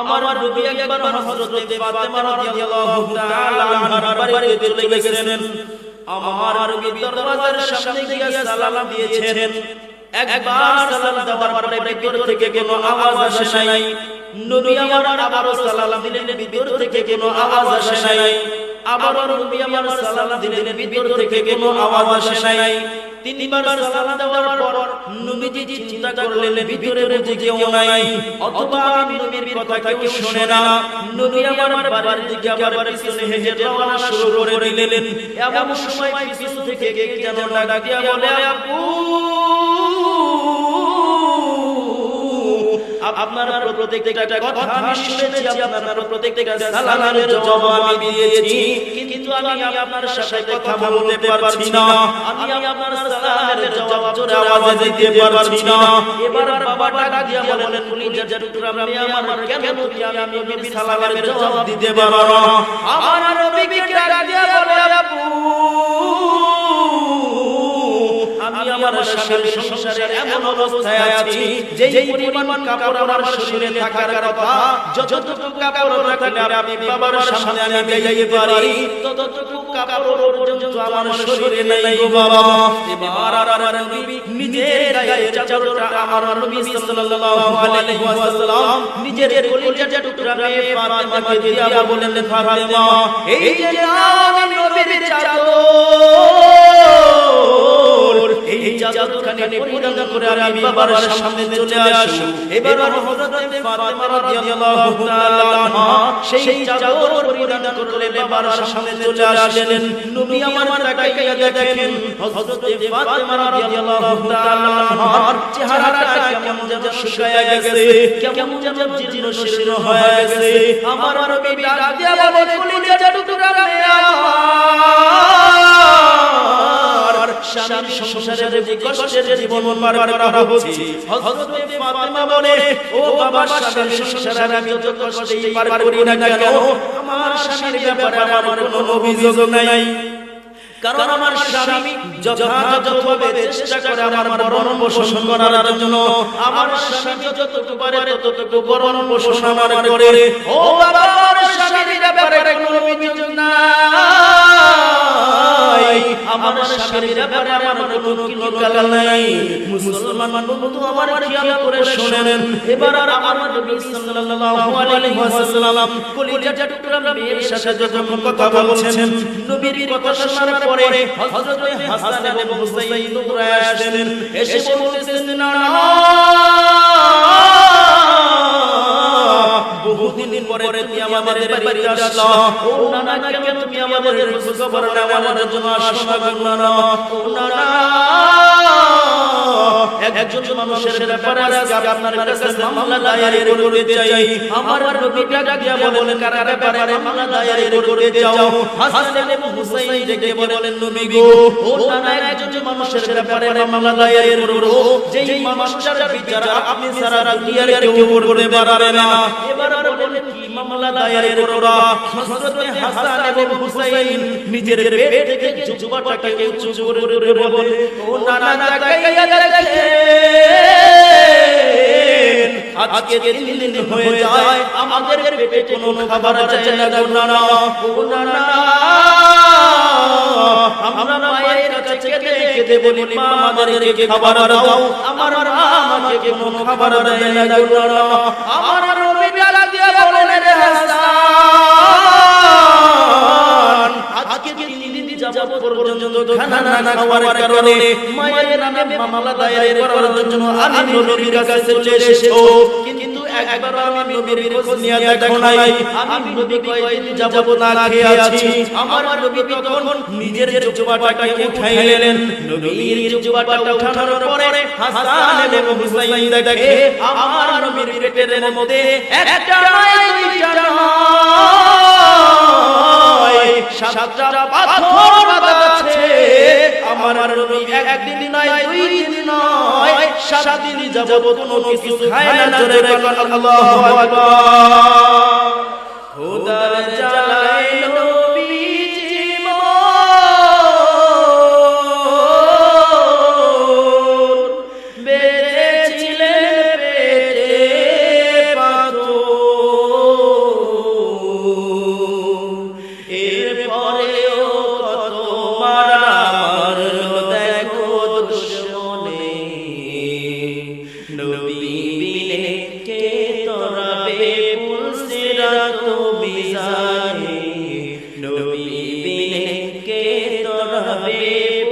আমার নবী একবার হযরত ফাতেমা রাদিয়াল্লাহু তাআলা আনহার বাড়িতে চলে গেছেন। আমার নবী দরওয়াজার সামনে গিয়ে সালাম দিয়েছেন। একবার সালাম দেওয়ার পরে ভিতর থেকে কোনো আওয়াজ আসে নাই। নবী আমার আবারও সালাম দিলেন ভিতর থেকে কোনো আওয়াজ আসে নাই। আবারও নবী আমার সালাম দিলেন ভিতর থেকে কোনো আওয়াজ আসে নাই। তিনবার সালাম দেওয়ার পর নবীজি চিন্তা করলেন, ভিতরে বুঝে কেউ নাই, অথবা নবীর কথা কেউ শুনে না। নবী আমার বাবার দিকে আবার এমন সময় থেকে কে যেন ডাক বলে আপু আপনার প্রত্যেকটা কথা আমি শুনেছি আপনার প্রত্যেকটা সালামের জবাব আমি দিয়েছি কিন্তু আমি আপনার সাথে কথা বলতে পারছি না। আমি আপনার সালামের জবাব জোরে আওয়াজে দিতে পারছি না। এবার বাবা ডাক দিয়া বলেন কলিজার টুকরা আমি আমার কেন তুমি আমি নবীর সালামের জবাব দিতে পারো না? আমার নবীকে ডাক দিয়া বলে আপু আমি আমার স্বামীর সংসারে এমন অবস্থায় আছি যে পরিমাণ কাপড় আমার শরীরে থাকার কথা, যতটুকু কাপড় রাখলে আমি বাবার সামনে আমি যাইতে পারি, ততটুকু কাপড় পর্যন্ত আমার শরীরে নাই গো বাবা। এবার আর আর নবী নিজের গায়ের চাদরটা আমার নবী সাল্লাল্লাহু আলাইহি ওয়াসাল্লাম নিজের কলিজার টুকরা মেয়ে ফাতেমাকে দিয়া বলেন ফাতেমা, এই যে আমি নবীর চাদর এই চাদরখানি পরিধান করে আমি বাবার সামনে চলে আসি। এবার হযরত ফাতেমা রাদিয়াল্লাহু তাআলা সেই চাদর পরিধান করলে বাবার সামনে চলে আসলেন। নবী আমার তাকাইয়া দেখেন হযরত ফাতেমা রাদিয়াল্লাহু তাআলা চেহারাটা কেমন যেন শুকায়া গেছে। কেমন যেন জীর্ণ শীর্ণ হয়ে গেছে। আমার নবী ডাক দিয়া বলে কলিজা টুকরা মেয়ে আমার স্বামীর সংসারে যে কষ্টের জীবন পার করা হচ্ছে, হযরত ফাতেমা বলে, ও বাবা, স্বামীর সংসারে আমি যত কষ্টেই পার করি না কেন, আমার স্বামীর ব্যাপারে আমার কোনো অভিযোগ নাই। কারণ আমার স্বামী যথাযথভাবে চেষ্টা করে আমার পোষণ করার জন্য, আমার স্বামী যতটুকু পারে ততটুকু বরণ পোষণ আমার করে। ও বাবা ব্যাপারে কোনো অভিযোগ নাই। আমার স্বামীর ব্যাপারে আমার কোনো কিলকাল নাই। মুসলমান বন্ধু আমার খেয়াল করে শুনেন। এবার আমার নবী সাল্লাল্লাহু আলাইহি ওয়াসাল্লাম কলিজার টুকরা মেয়ের সাথে যখন কথা বলছেন নবীর কথা শোনার পরে হযরত হাসান এবং হুসাইন দৌড়ে আসলেন। এসে বলতেছেন না বহুদিন পরে তুমি আমাদের বাড়িতে আসলো। নানা, কেন তুমি আমাদের খোঁজ খবর নেওয়ার জন্য আসো না নানা একজন মানুষের ব্যাপারে আজকে আপনার কাছে মামলা দায়ের করতে চাই। আমার নবী ডাক বলেন, কার ব্যাপারে মামলা দায়ের করতে চাও? হাসান এবং হুসাইন ডেকে বলেন, নবী গো ও নানা একজন মানুষের ব্যাপারে মামলা দায়ের করো যেই মানুষটার বিচার আপনি সারা দুনিয়ার কেউ করতে পারবে না। এবার মামলা দায়ের করো হযরত হাসান এবং হুসাইন নিজের পেট থেকে জুবাটাকে উঁচু করে বলে ও নানা তাকাইয়া দেখেন আজকে তিন দিন হয়ে যায় আমাদের পেটে কোনো খাবার যায় না গো নানা। ও নানা আমরা মায়ের কাছে কেঁদে কেঁদে বলি মা আমাদেরকে খাবার দাও। আমার মা আমাকে কোনো খাবার দেয় না গো নানা। আমার সাতটা পাথর আমার নবী একদিন নয়, দুই দিন নয়, সাত দিন যাবত কোনো কিছু খায় না, জোরে আল্লাহু আকবার। Habib